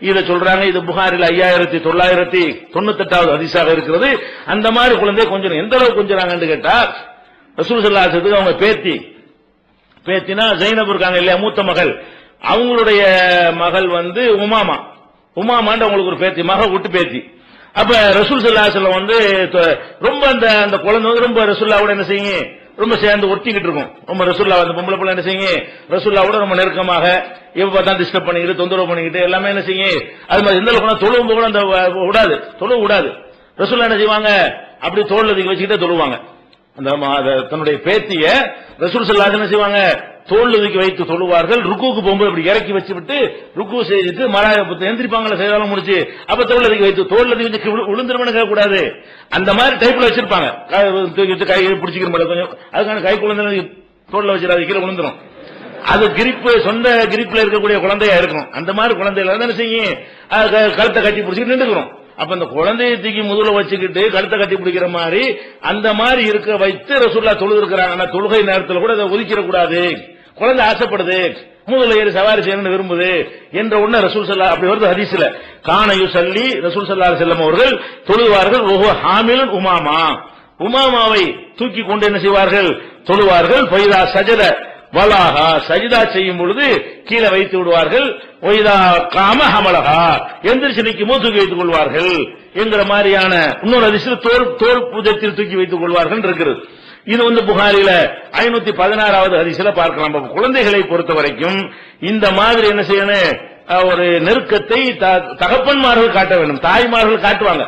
இதை சொல்றாங்க இது புகாரில் ஐயாயிரத்தி தொள்ளாயிரத்தி தொண்ணூத்தி எட்டாவது அதிசாக இருக்கிறது. அந்த மாதிரி குழந்தை கொஞ்சம் எந்த அளவுக்கு கொஞ்சறாங்கன்னு கேட்டா ரசூல் சல்லாசத்துக்கு அவங்க பேத்தி பேத்தினா ஜெயினப் இருக்காங்க இல்லையா மூத்த மகள். அவங்களுடைய மகள் வந்து உமாமா. உமாமாண்டு அவங்களுக்கு ஒரு பேத்தி மக விட்டு பேத்தி. அப்ப ரசூல் சல்லாஹலம் வந்து ரொம்ப அந்த அந்த குழந்தை வந்து ரொம்ப ரசூல்லாவோட என்ன செய்யுங்க? ரொம்ப சேர்ந்து ஒட்டிக்கிட்டு இருக்கும். ரொம்ப ரசுல்லா அந்த பொம்பளை பிள்ளை என்ன செய்யுங்க? ரசுல்லாவோட ரொம்ப நெருக்கமாக எப்ப பார்த்தா டிஸ்டர்ப் பண்ணிக்கிட்டு தொந்தரவு பண்ணிக்கிட்டு எல்லாமே என்ன செய்யுங்க? அது மாதிரி எந்த அளவுக்கு தொழுவும் கூட அந்த விடாது. தொழுவு விடாது. ரசுல்லா என்ன செய்வாங்க? அப்படி தோல்ல தூக்கி வச்சுக்கிட்டே தொழுவாங்க. தன்னுடைய பேத்திய ரசூல் ஸல்லல்லாஹு என்ன செய்வாங்க? தோல் ஒதுக்கி வைத்து தொழுவார்கள். ருக்குவுக்கு போகும்போது இப்படி இறக்கி வச்சு விட்டு ருக்கு செய்துட்டு மலாய எந்திரிப்பாங்களா செய்தாலும் முடிச்சு அப்ப தோல் ஒதுக்கி வைத்து தோல் ஒதுக்கி வச்சு விழுந்துருமனு கேடக்கூடாது அந்த மாதிரி டைப்ல வச்சிருப்பாங்க. கை தூக்கி வச்சு கை பிடிச்சிக்கிற மாதிரி கொஞ்சம் அதுக்கான கை குழந்தை தோல்ல வச்சிடாது. கீழே விழுந்துரும் அது கிரிப்பு சொந்த கிரிப்ல இருக்கக்கூடிய குழந்தையா இருக்கும் அந்த மாதிரி குழந்தைகள் என்ன செய்யும்? அது க- கழுத்தை கட்டி பிடிச்சிட்டு நின்றுக்கிறோம். அப்ப அந்த குழந்தையை தூக்கி முதல வச்சுக்கிட்டு கழுத்தை கட்டி பிடிக்கிற மாதிரி அந்த மாதிரி இருக்க வைத்து ரசூல்லா தொழுது இருக்கிறாங்க ஆனா தொழுகை நேரத்தில் கூட அதை ஒதுக்கிட கூடாது. குழந்தை ஆசைப்படுது. முதல்ல ஏறி சவாரி செய்யணும்னு விரும்புது என்ற உடனே ரசூல் சல்லா அப்படி வருது ஹதீஸ்ல. காணையு சல்லி ரசூல் சல்லா செல்லம் அவர்கள் தொழுவார்கள். ஓஹோ ஹாமிலும் உமாமா. உமாமாவை தூக்கி கொண்டு என்ன செய்வார்கள்? தொழுவார்கள். பைதா சஜத வலாகா சஜிதா செய்யும் பொழுது கீழே வைத்து விடுவார்கள். ஒய்தா காம ஹமலகா எந்திரிச்சு நிற்கும் போது தூக்கி வைத்துக் கொள்வார்கள் என்கிற மாதிரியான இன்னொரு அதிசயம் தோல் தோல் பூஜத்தில் தூக்கி வைத்துக் கொள்வார்கள் இருக்கிறது. இது வந்து புகாரில ஐநூத்தி பதினாறாவது ஹரிசில பார்க்கலாம். குழந்தைகளை பொறுத்த வரைக்கும் இந்த மாதிரி என்ன செய்யணும்? அஹ், ஒரு நெருக்கத்தை த- தகப்பன்மார்கள் காட்ட வேண்டும். தாய்மார்கள் காட்டுவாங்க.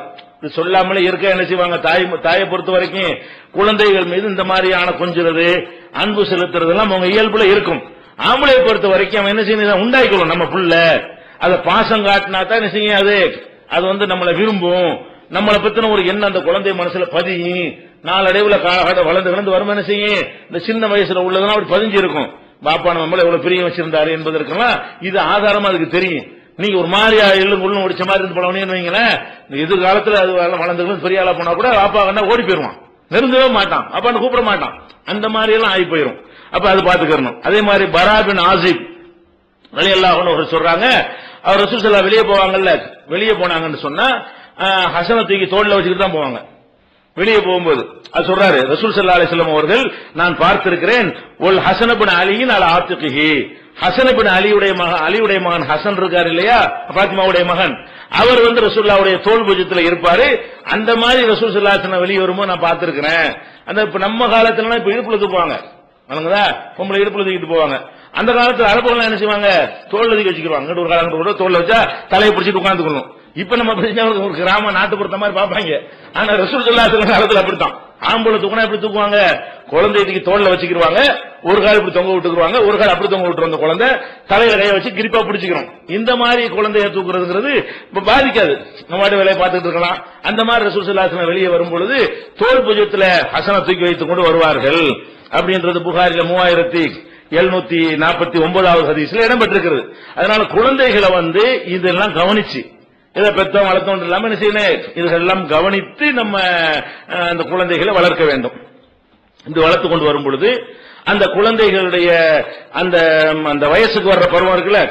சொல்லாமலே இருக்க என்ன செய்வாங்க? தாய் தாயை பொறுத்த வரைக்கும் குழந்தைகள் மீது இந்த மாதிரியான கொஞ்சுறது அன்பு செலுத்துறது எல்லாம் அவங்க இயல்புல இருக்கும். ஆம்பளை பொறுத்த வரைக்கும் அவன் என்ன செய்யணும்? உண்டாக்கிக்கணும் நம்ம புள்ள. அதை பாசம் காட்டினா தான் என்ன செய்யும்? அது அது வந்து நம்மளை விரும்பும். நம்மளை பத்தின ஒரு எண்ணம் அந்த குழந்தை மனசுல பதியும். நாளடைவுல காலகட்டம் வளர்ந்து வளர்ந்து வரும் என்ன செய்யும்? இந்த சின்ன வயசுல உள்ளதெல்லாம் அப்படி பதிஞ்சு இருக்கும் பாப்பா நம்ம எவ்வளவு பிரியம் வச்சிருந்தாரு என்பதற்கெல்லாம் இது ஆதாரமா அதுக்கு தெரியும். நீங்க ஒரு மாதிரியா எள்ளும் உள்ளும் ஒடிச்ச மாதிரி இருந்து போனவனேன்னு வைங்களேன் எதிர்காலத்தில் எதிர்காலத்துல அது வளர்ந்துக்கணும் பெரிய ஆளா போனா கூட அப்பா கண்டா ஓடி போயிருவான். நெருங்கவே மாட்டான். அப்பான்னு கூப்பிட மாட்டான். அந்த மாதிரி எல்லாம் ஆகி போயிரும். அப்ப அது பாத்துக்கணும் அதே மாதிரி பராபின் ஆசிப் வெளியெல்லாம் சொல்றாங்க அவர் ரசூசல்லா வெளியே போவாங்கல்ல வெளியே போனாங்கன்னு சொன்னா ஹசனை தூக்கி தோல்ல வச்சுக்கிட்டு தான் போவாங்க. வெளியே போகும்போது. அது சொல்றாரு ரசூல் சல்லா அலிஸ்லாம் அவர்கள் நான் பார்த்திருக்கிறேன் ஒல் ஹசன் அலியின் அல ஆத்திகிஹி. ஹசனபின் அலியுடைய மகன் அலியுடைய மகன் ஹசன் இருக்கார் இல்லையா? பாத்திமாவுடைய மகன். அவர் வந்து ரசூல்லாவுடைய தோல் பூஜத்தில் இருப்பாரு. அந்த மாதிரி ரசூல் ஸல்லல்லாஹு வெளியே வரும்போது நான் பார்த்திருக்கிறேன். அந்த இப்ப நம்ம காலத்துல இப்ப இடுப்புல தூக்குவாங்க. வணங்குதா பொம்பளை இடுப்புல தூக்கிட்டு போவாங்க. அந்த காலத்துல அரபுகள் என்ன செய்வாங்க? தோல் அதிக வச்சுக்கிறோம் இங்கிட்டு ஒரு காலம் கூட தோல் வச்சா தலையை பிடிச்சிட்டு உட்காந்துக்கணும் இப்ப நம்ம பிரச்சனை ஒரு கிராம நாட்டுப்புறத்த மாதிரி பார்ப்பாங்க. ஆனா ரசூல் சொல்லாத காலத்துல அப்படித்தான். ஆம்பளை தூக்கினா எப்படி தூக்குவாங்க? குழந்தைக்கு தோல்ல வச்சுக்கிடுவாங்க ஒரு கால் இப்படி தொங்க விட்டுக்குவாங்க ஒரு கால் அப்படி தொங்க விட்டுருந்த அந்த குழந்தை தலையில கையை வச்சு கிரிப்பா பிடிச்சிக்கிறோம். இந்த மாதிரி குழந்தைய தூக்குறதுங்கிறது இப்ப பாதிக்காது. நம்ம வாட்டி வேலையை பார்த்துட்டு இருக்கலாம். அந்த மாதிரி ரசூல் சொல்லாசன வெளியே வரும் பொழுது தோல் பூஜ்யத்துல ஹசனை தூக்கி வைத்துக் கொண்டு வருவார்கள். அப்படின்றது புகாரில மூவாயிரத்தி எழுநூத்தி நாற்பத்தி ஒன்பதாவது ஹதீஸ்ல இடம்பெற்றிருக்கிறது. அதனால குழந்தைகளை வந்து இதெல்லாம் கவனிச்சு இதை பெத்தோம் வளர்த்தோம் இல்லாம என்ன செய்யணும்? இதெல்லாம் கவனித்து நம்ம அந்த குழந்தைகளை வளர்க்க வேண்டும். இது வளர்த்து கொண்டு வரும் பொழுது அந்த குழந்தைகளுடைய அந்த அந்த வயசுக்கு வர்ற பருவம் இருக்குல்ல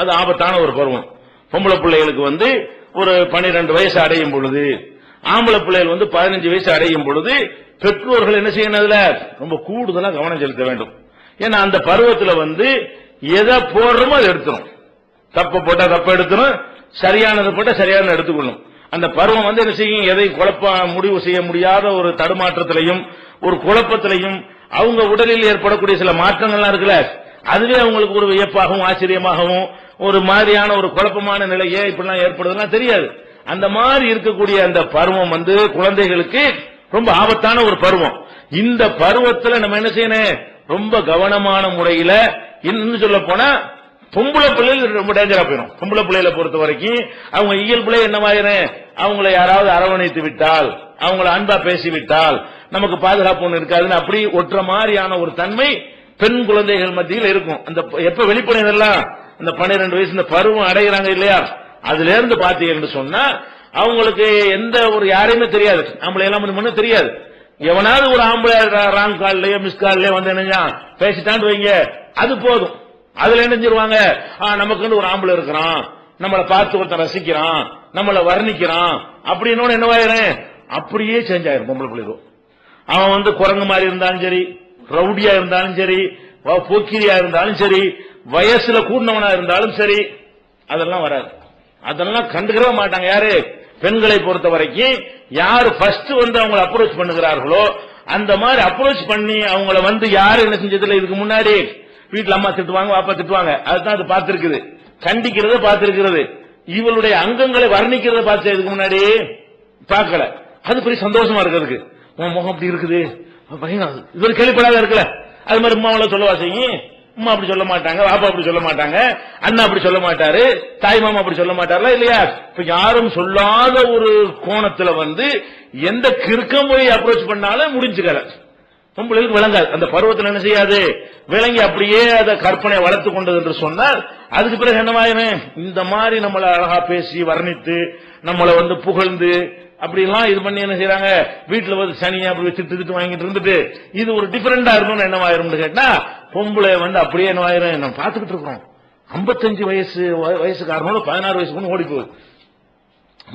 அது ஆபத்தான ஒரு பருவம். பொம்பளை பிள்ளைகளுக்கு வந்து ஒரு பன்னிரெண்டு வயசு அடையும் பொழுது ஆம்பளை பிள்ளைகள் வந்து பதினஞ்சு வயசு அடையும் பொழுது பெற்றோர்கள் என்ன செய்யணும் அதுல? ரொம்ப கூடுதலா கவனம் செலுத்த வேண்டும். ஏன்னா அந்த பருவத்துல வந்து எதை போடுறோமோ அதை எடுத்துரும். தப்ப போட்டா தப்ப எடுத்துரும். சரியானது போட்டா சரியானது எடுத்துக்கொள்ளும். அந்த பருவம் வந்து என்ன செய்யும்? எதை குழப்ப முடிவு செய்ய முடியாத ஒரு தடுமாற்றத்திலையும் ஒரு குழப்பத்திலையும் அவங்க உடலில் ஏற்படக்கூடிய சில மாற்றங்கள்லாம் இருக்குல்ல அதுவே அவங்களுக்கு ஒரு வியப்பாகவும் ஆச்சரியமாகவும் ஒரு மாதிரியான ஒரு குழப்பமான நிலையே இப்படிலாம் ஏற்படுதுன்னா தெரியாது. அந்த மாதிரி இருக்கக்கூடிய அந்த பருவம் வந்து குழந்தைகளுக்கு ரொம்ப ஆபத்தான ஒரு பருவம். இந்த பருவத்தில் நம்ம என்ன செய்யணும்? ரொம்ப கவனமான முறையில இன்னும் சொல்ல போனா பொம்பளை பிள்ளைகள் ரொம்ப டேஞ்சரா போயிடும் பொம்பளை பிள்ளைகளை பொறுத்த வரைக்கும் அவங்க இயல்புல என்னவாயிரும் அவங்களை யாராவது அரவணைத்து விட்டால் அவங்கள அன்பா பேசிவிட்டால் நமக்கு பாதுகாப்பு ஒன்று இருக்காதுன்னு அப்படி ஒற்ற மாதிரியான ஒரு தன்மை பெண் குழந்தைகள் மத்தியில் இருக்கும். அந்த எப்ப வெளிப்படையதெல்லாம் இந்த பன்னிரெண்டு வயசு இந்த பருவம் அடைகிறாங்க இல்லையா? அதுல இருந்து பாத்தீங்கன்னு சொன்னா அவங்களுக்கு எந்த ஒரு யாரையுமே தெரியாது. நம்மள எல்லாம் முன்ன தெரியாது. எவனாவது ஒரு ஆம்பளை ராங் கால்லயோ மிஸ் கால்லயோ வந்து என்ன பேசிட்டான்னு வைங்க. அது போதும். அதுல என்ன செஞ்சிருவாங்க? நமக்கு நமக்குன்னு ஒரு ஆம்பளை இருக்கிறான். நம்மளை பார்த்து ஒருத்தன் ரசிக்கிறான். நம்மளை வர்ணிக்கிறான். அப்படின்னு என்னவாயிரும் அப்படியே சேஞ்ச் ஆயிரும் பொம்பளை பிள்ளைக்கும் அவன் வந்து குரங்கு மாதிரி இருந்தாலும் சரி ரவுடியா இருந்தாலும் சரி போக்கிரியா இருந்தாலும் சரி வயசுல கூடினவனா இருந்தாலும் சரி அதெல்லாம் வராது. அதெல்லாம் கண்டுக்கவே மாட்டாங்க. யாரு? பெண்களை பொறுத்த வரைக்கும் யார் ஃபர்ஸ்ட் வந்து அவங்களை அப்ரோச் பண்ணுகிறார்களோ அந்த மாதிரி அப்ரோச் பண்ணி அவங்கள வந்து யாரு என்ன செஞ்சதுல இதுக்கு முன்னாடி வீட்டுல அம்மா திட்டுவாங்க பாப்பா திட்டுவாங்க. அதுதான் அது பார்த்திருக்குது. கண்டிக்கிறத பார்த்திருக்கிறது. இவளுடைய அங்கங்களை வர்ணிக்கிறத பார்த்து இதுக்கு முன்னாடி பார்க்கல. அது பெரிய சந்தோஷமா இருக்கிறதுக்கு. உன் முகம் அப்படி இருக்குது. பையன் இது ஒரு கேள்விப்படாத இருக்கல அது மாதிரி உமாவில சொல்லவா செய்யும் உமா அப்படி சொல்ல மாட்டாங்க பாப்பா அப்படி சொல்ல மாட்டாங்க அண்ணா அப்படி சொல்ல மாட்டாரு தாய் மாமா அப்படி சொல்ல மாட்டார்ல இல்லையா? இப்ப யாரும் சொல்லாத ஒரு கோணத்துல வந்து எந்த கிறுக்க அப்ரோச் பண்ணாலும் முடிஞ்சுக்கல. பொம்பளைக்கு விளங்காது. அந்த பருவத்தில் என்ன செய்யாது? விளங்கி அப்படியே அதை கற்பனை வளர்த்து கொண்டது என்று சொன்னால் அதுக்கு பிறகு என்னவாயிரும் இந்த மாதிரி நம்மளை அழகா பேசி வர்ணித்து நம்மளை வந்து புகழ்ந்து அப்படிலாம் இது பண்ணி என்ன செய்யறாங்க வீட்டுல வந்து சனியை அப்படி திட்டு திட்டு வாங்கிட்டு இருந்துட்டு இது ஒரு டிஃபரெண்டா இருக்கணும்னு என்னவாயிரும்னு கேட்டா பொம்பளை வந்து அப்படியே என்னவாயிரும் நம்ம பார்த்துக்கிட்டு இருக்கிறோம். 55 வயசு வ- வயசுக்காரனோட பதினாறு வயசு பொண்ணு ஓடி போகுது.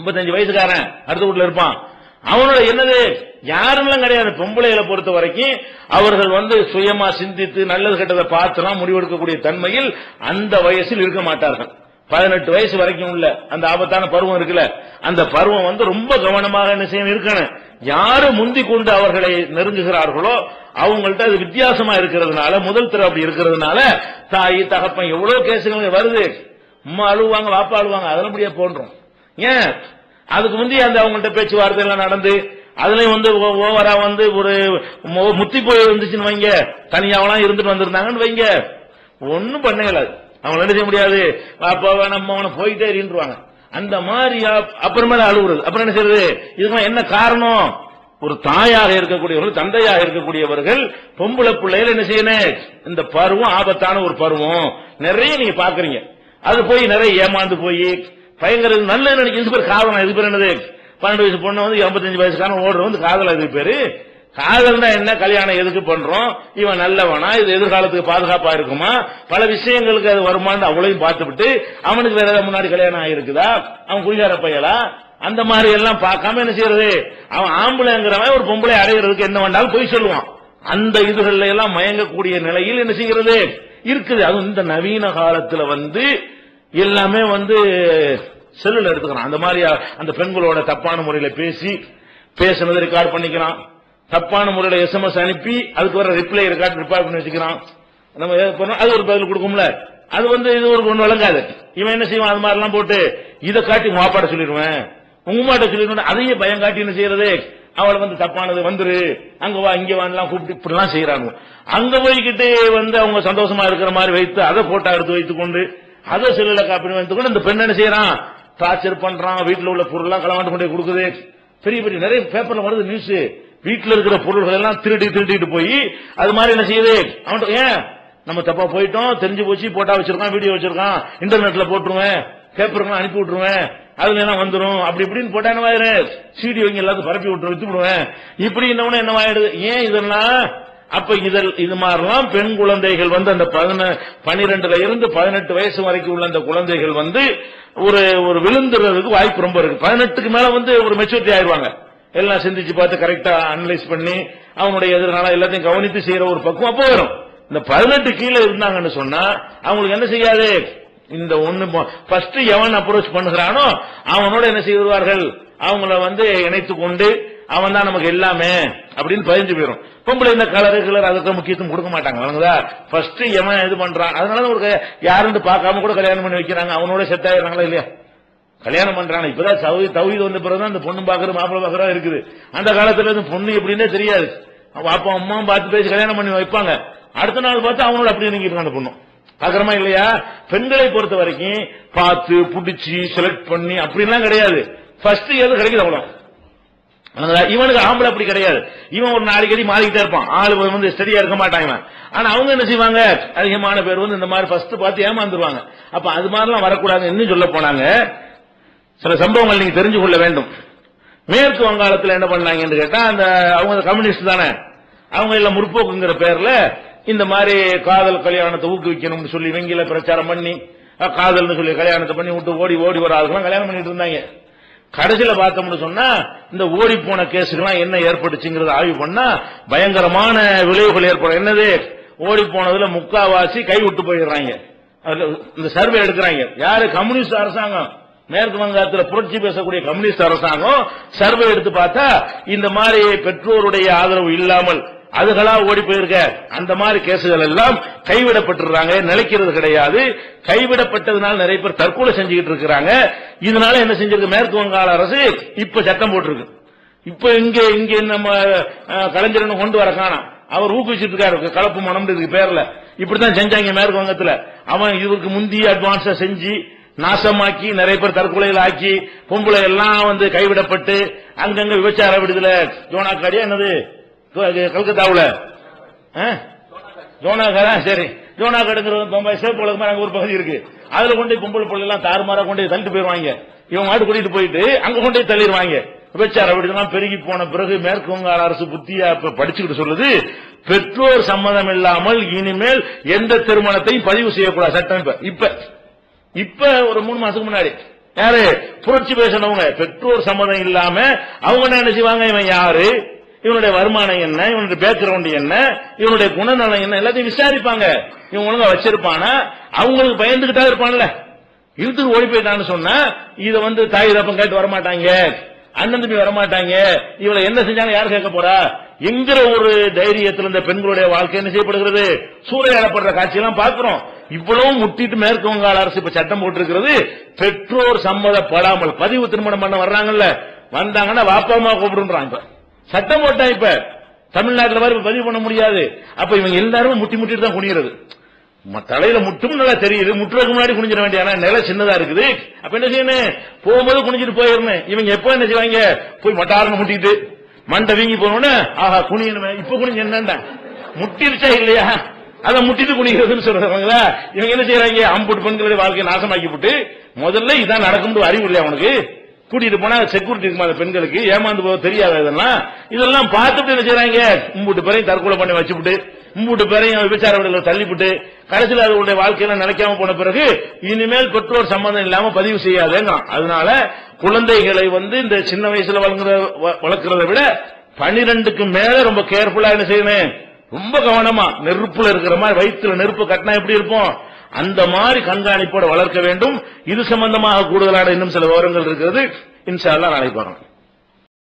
55 வயசுக்காரன் அடுத்த வீட்டுல இருப்பான். அவனோட என்னது? யாருமெல்லாம் கிடையாது. பொம்பளைகளை பொறுத்த வரைக்கும் அவர்கள் வந்து சுயமா சிந்தித்து நல்லது கெட்டதை பார்த்துலாம் முடிவெடுக்கக்கூடிய தன்மையில் அந்த வயசில் இருக்க மாட்டார்கள். பதினெட்டு வயசு வரைக்கும் உள்ள அந்த ஆபத்தான பருவம் இருக்குல்ல? அந்த பருவம் வந்து ரொம்ப கவனமாக என்ன செய்யணும் இருக்கணும். யாரு முந்தி கொண்டு அவர்களை நெருங்குகிறார்களோ அவங்கள்ட்ட அது வித்தியாசமா இருக்கிறதுனால முதல் திரு அப்படி இருக்கிறதுனால தாய் தகப்பன் எவ்வளவு கேசுகள் வருது. அம்மா அழுவாங்க வாப்பா அழுவாங்க அதெல்லாம் முடியாது போன்றோம். ஏன்? அதுக்கு முந்தைய அந்த அவங்கள்ட்ட பேச்சுவார்த்தை எல்லாம் நடந்து அதுலயும் வந்து ஓ- ஓவரா வந்து ஒரு முத்தி போய் இருந்துச்சுன்னு வைங்க. தனியாவெல்லாம் இருந்துட்டு வந்திருந்தாங்கன்னு வைங்க. ஒன்னும் பண்ணல அவங்க என்ன செய்ய முடியாது? அப்பா நம்ம அவனை போயிட்டே இருந்துருவாங்க. அந்த மாதிரி அப்புறமேல அழுகுறது அப்புறம் என்ன செய்யறது? இதுக்கெல்லாம் என்ன காரணம்? ஒரு தாயாக இருக்கக்கூடியவர்கள் தந்தையாக இருக்கக்கூடியவர்கள் பொம்பளை பிள்ளைகள் என்ன செய்யணும்? இந்த பருவம் ஆபத்தான ஒரு பருவம். நிறைய நீங்க பாக்குறீங்க அது போய் நிறைய ஏமாந்து போய் பயங்கர நல்ல நினைக்க இது பேர் காதலம் இது பேர் என்னது? பன்னெண்டு வயசு பொண்ணு வந்து எண்பத்தஞ்சு வயசுக்கான ஓடுற வந்து காதல் இது பேரு காதல்னா என்ன? கல்யாணம் எதுக்கு பண்றோம்? இவன் நல்லவனா? இது எதிர்காலத்துக்கு பாதுகாப்பா இருக்குமா? பல விஷயங்களுக்கு அது வருமானு அவ்வளவு பார்த்துவிட்டு அவனுக்கு வேற ஏதாவது முன்னாடி கல்யாணம் ஆகிருக்குதா அவன் குடிகார பையலா? அந்த மாதிரி எல்லாம் பார்க்காம என்ன செய்யறது? அவன் ஆம்பளைங்கிறவன் ஒரு பொம்பளை அடைகிறதுக்கு என்ன வேண்டாலும் போய் சொல்லுவான். அந்த இதுகள்ல எல்லாம் மயங்கக்கூடிய நிலையில் என்ன செய்கிறது? இருக்குது. அதுவும் இந்த நவீன காலத்துல வந்து எல்லாமே வந்து செல்லுல எடுத்துக்கிறான். அந்த மாதிரி அந்த பெண்களோட தப்பான முறையில பேசி பேசுனதை ரெக்கார்ட் பண்ணிக்கிறான். தப்பான முறையில எஸ்எம்எஸ் அனுப்பி அதுக்கு வர ரிப்ளை ரெக்கார்ட் ரிப்பேர் பண்ணி வச்சுக்கிறான். நம்ம ஏதாவது அது ஒரு பதில் கொடுக்கும்ல. அது வந்து இது ஒரு ஒன்று வழங்காது இவன் என்ன செய்வான்? அது மாதிரிலாம் போட்டு இதை காட்டி மாப்பாட மாப்பாட்ட சொல்லிடுவேன். உங்க மாட்ட சொல்லிடுவேன். அதையே பயம் காட்டி என்ன செய்யறது? அவளை வந்து தப்பானது வந்துரு. அங்க வா இங்க வாங்கலாம் கூப்பிட்டு இப்படிலாம் செய்யறாங்க அங்க போய்கிட்டு வந்து அவங்க சந்தோஷமா இருக்கிற மாதிரி வைத்து அதை போட்டோ எடுத்து வைத்துக் கொண்டு அதை செல்லுல காப்பீடு வந்து கூட இந்த பெண் என்ன செய்யறான்? டார்ச்சர் பண்றான். வீட்டில் உள்ள பொருள்லாம் களவாண்டு கொண்டு கொடுக்குது. பெரிய பெரிய நிறைய பேப்பர்ல வருது நியூஸ் வீட்டில் இருக்கிற பொருள்கள் எல்லாம் திருடி திருடிட்டு போய் அது மாதிரி என்ன செய்யுது? அவன் ஏன்? நம்ம தப்பா போயிட்டோம். தெரிஞ்சு போச்சு. போட்டா வச்சிருக்கான் வீடியோ வச்சிருக்கான். இன்டர்நெட்ல போட்டுருவேன். பேப்பருங்க அனுப்பி விட்டுருவேன். அதுல என்ன வந்துடும் அப்படி இப்படின்னு போட்டா என்ன சீடி வாங்கி எல்லாத்தையும் பரப்பி விட்டு வித்து விடுவேன் இப்படி என்ன என்ன ஆயிடுது ஏன் இதெல்லாம் அப்ப இதில் இது மாதிரிலாம் பெண் குழந்தைகள் வந்து அந்த பனிரெண்டுல இருந்து பதினெட்டு வயசு வரைக்கும் உள்ள அந்த குழந்தைகள் வந்து ஒரு ஒரு விழுந்துறதுக்கு வாய்ப்பு ரொம்ப இருக்கு. பதினெட்டுக்கு மேல வந்து ஒரு மெச்சூரிட்டி ஆயிடுவாங்க எல்லாம் சிந்திச்சு பார்த்து கரெக்டா அனலைஸ் பண்ணி அவனுடைய எதிர்காலம் எல்லாத்தையும் கவனித்து செய்யற ஒரு பக்குவம் அப்போ வரும். இந்த பதினெட்டு கீழே இருந்தாங்கன்னு சொன்னா அவங்களுக்கு என்ன செய்யாது? இந்த ஒண்ணு ஃபர்ஸ்ட் எவன் அப்ரோச் பண்ணுகிறானோ அவனோட என்ன செய்வார்கள்? அவங்கள வந்து இணைத்து கொண்டு அவன் தான் நமக்கு எல்லாமே அப்படின்னு பதிஞ்சு போயிடும் பொம்பளை இந்த கலரு கலர் அதுக்கு முக்கியத்துவம் கொடுக்க மாட்டாங்க. அவங்களா ஃபர்ஸ்ட் எவன் இது பண்றான்? அதனால ஒரு யாருன்னு பார்க்காம கூட கல்யாணம் பண்ணி வைக்கிறாங்க. அவனோட செட் ஆயிடுறாங்களா இல்லையா? கல்யாணம் பண்றாங்க இப்பதான் சவுதி தவிது வந்த பிறகுதான் அந்த பொண்ணு பாக்குற மாப்பிள்ளை பாக்குறா இருக்குது. அந்த காலத்துல இந்த பொண்ணு எப்படின்னே தெரியாது. அப்பா அம்மாவும் பார்த்து பேசி கல்யாணம் பண்ணி வைப்பாங்க. அடுத்த நாள் பார்த்து அவனோட அப்படி நினைக்கிறாங்க அந்த பொண்ணும் பாக்குறமா இல்லையா? பெண்களை பொறுத்த வரைக்கும் பார்த்து பிடிச்சி செலக்ட் பண்ணி அப்படிலாம் கிடையாது. ஃபர்ஸ்ட் எது கிடைக்குது அவ்வளவு இவனுக்கு ஆம்பளை அப்படி கிடையாது. இவன் ஒரு நாளைக்கு மாறிக்கிட்டே இருப்பான். ஆளு வந்து ஸ்டடியா இருக்க மாட்டாங்க இவன். ஆனா அவங்க என்ன செய்வாங்க? அதிகமான பேர் வந்து இந்த மாதிரி ஃபர்ஸ்ட் பார்த்து ஏமாந்துருவாங்க. அப்ப அது மாதிரிலாம் வரக்கூடாது இன்னும் சொல்ல போனாங்க. சில சம்பவங்கள் நீங்க தெரிஞ்சு கொள்ள வேண்டும். மேற்கு வங்காளத்தில் என்ன பண்ணாங்கன்னு கேட்டா அந்த அவங்க கம்யூனிஸ்ட் தானே. அவங்க எல்லாம் முற்போக்குங்கிற பேர்ல இந்த மாதிரி காதல் கல்யாணத்தை ஊக்குவிக்கணும்னு சொல்லி இவங்கள பிரச்சாரம் பண்ணி காதல்னு சொல்லி கல்யாணத்தை பண்ணி விட்டு ஓடி ஓடி வர ஆளுக்கெல்லாம் கல்யாணம் பண்ணிட்டு இருந்தாங்க. கடைசியில பார்த்தோம்னு சொன்னா இந்த ஓடி போன கேஸுக்கெல்லாம் என்ன ஏற்பட்டுச்சுங்கிறத ஆய்வு பண்ணா பயங்கரமான விளைவுகள் ஏற்படும். என்னது? ஓடி போனதுல முக்காவாசி கை விட்டு போயிடுறாங்க. இந்த சர்வே எடுக்கிறாங்க. யாரு? கம்யூனிஸ்ட் அரசாங்கம். மேற்கு வங்காளத்தில் புரட்சி பேசக்கூடிய கம்யூனிஸ்ட் அரசாங்கம் சர்வே எடுத்து பார்த்தா இந்த மாதிரி பெற்றோருடைய ஆதரவு இல்லாமல் அதுகளா ஓடி போயிருக்க. அந்த மாதிரி கேசுகள் எல்லாம் கைவிடப்பட்டுறாங்க. நிலைக்கிறது கிடையாது. கைவிடப்பட்டதுனால நிறைய பேர் தற்கொலை செஞ்சுக்கிட்டு இருக்கிறாங்க. இதனால என்ன செஞ்சிருக்கு? மேற்கு வங்காள அரசு இப்ப சட்டம் போட்டிருக்கு. இப்ப இங்க இங்க நம்ம அஹ், கலைஞரனை கொண்டு வர காணோம். அவர் ஊக்குவிச்சிட்டு இருக்காரு கலப்பு மனம் இதுக்கு பேர்ல. இப்படித்தான் செஞ்சாங்க மேற்கு வங்கத்துல. அவன் இவருக்கு முந்தி அட்வான்ஸா செஞ்சு நாசமாக்கி நிறைய பேர் தற்கொலைகள் ஆக்கி பொம்பளை எல்லாம் வந்து கைவிடப்பட்டு அங்கங்க விபச்சார விடுதலை ஜோனாக்காடியா என்னது? கல்கத்தாவில். ஆ? ஜோனாகரா? சரி. ஜோனாகடுங்கிறது பம்பாய் சேப்பு உலகமா அங்க ஒரு பகுதி இருக்கு. அதுல கொண்டு போய் பொம்பளை பிள்ளை எல்லாம் தாறுமாறா கொண்டு போய் தள்ளிட்டு போயிருவாங்க. இவங்க மாட்டு கூட்டிட்டு போயிட்டு அங்க கொண்டு போய் தள்ளிடுவாங்க விபச்சார விடுதலாம் பெருகி போன பிறகு மேற்கு வங்காள அரசு புத்தியா இப்ப படிச்சுக்கிட்டு சொல்லுது பெற்றோர் சம்மதம் இல்லாமல் இனிமேல் எந்த திருமணத்தையும் பதிவு செய்யக்கூடாது. சட்டம் இப்ப. இப்ப. இப்ப ஒரு மூணு மாசத்துக்கு முன்னாடி. யாரு? புரட்சி பேசினவங்க. பெற்றோர் சம்மதம் இல்லாம அவங்க என்ன செய்வாங்க? இவன் யாரு? இவனுடைய வருமானம் என்ன? இவனுடைய பேக்ரவுண்ட் என்ன? இவனுடைய குணநலம் என்ன? எல்லாத்தையும் விசாரிப்பாங்க. இவன் ஒழுங்கா வச்சிருப்பானா? அவங்களுக்கு பயந்துகிட்டா இருப்பான்ல. இழுத்துக்கு ஓடி போயிட்டான்னு சொன்னா இதை வந்து தாய் தப்பம் கேட்டு வரமாட்டாங்க. அண்ணன் தம்பி வரமாட்டாங்க. இவளை என்ன செஞ்சாங்க யார் கேட்க போறா? என்கிற ஒரு தைரியத்தில் இந்த பெண்களுடைய வாழ்க்கை என்ன செய்யப்படுகிறது? சூறையாடப்படுற காட்சியெல்லாம் பார்க்கிறோம். இவ்வளவு முட்டிட்டு மேற்கு வங்காள அரசு இப்ப சட்டம் போட்டிருக்கிறது. பெற்றோர் சம்மதப்படாமல் பதிவு திருமணம் பண்ண வர்றாங்கல்ல. வந்தாங்கன்னா வாப்பா அம்மா கூப்பிடுன்றாங்க. சட்டம் போட்டா இப்ப தமிழ்நாட்டில் வரை பதிவு பண்ண முடியாது. அப்ப இவங்க எல்லாரும் முட்டி முட்டிட்டு தான் குனிகிறது ம- தலையில முட்டும் நல்லா தெரியுது. முட்டுறதுக்கு முன்னாடி குனிஞ்சிட வேண்டிய ஆனா நிலை சின்னதா இருக்குது. அப்ப என்ன செய்யணும்? போகும்போது குனிஞ்சிட்டு போயிடணும். இவங்க எப்ப என்ன செய்வாங்க? போய் மட்டாரணம் முட்டிட்டு மண்டை வீங்கி போனோடனே ஆஹா குனியணுமே. இப்ப குனிஞ்சு என்னண்டா? முட்டிருச்சா இல்லையா? அதை முட்டிட்டு குனிகிறதுன்னு சொல்றாங்களா இவங்க என்ன செய்யறாங்க அம்புட்டு பெண்களுடைய வாழ்க்கையை நாசமாக்கி போட்டு முதல்ல இதான் நடக்கும் அறிவு இல்லையா அவனுக்கு? கூட்டிட்டு போனா செக்யூரிட்டி இருக்குமா அந்த பெண்களுக்கு? ஏமாந்து போக தெரியாது இதெல்லாம்? இதெல்லாம் பார்த்துட்டு என்ன செய்யறாங்க மும்பூட்டு பேரையும் தற்கொலை பண்ணி வச்சுவிட்டு மும்பூட்டு பேரையும் விபச்சார விடுதலை தள்ளிவிட்டு கடைசியில் அவர்களுடைய வாழ்க்கையில நினைக்காம போன பிறகு இனிமேல் பெற்றோர் சம்பந்தம் இல்லாம பதிவு செய்யாதேங்கிறான். அதனால குழந்தைகளை வந்து இந்த சின்ன வயசுல வளர்க்கிற வ- விட பனிரெண்டுக்கு மேல ரொம்ப கேர்ஃபுல்லா என்ன செய்யணும்? ரொம்ப கவனமா நெருப்புல இருக்கிற மாதிரி வயிற்றுல நெருப்பு கட்டினா எப்படி இருப்போம்? அந்த மாதிரி கண்காணிப்போடு வளர்க்க வேண்டும். இது சம்பந்தமாக கூடுதலான இன்னும் சில விவரங்கள் இருக்கிறது. இன்ஷா நாளைக்கு பார்க்கலாம்.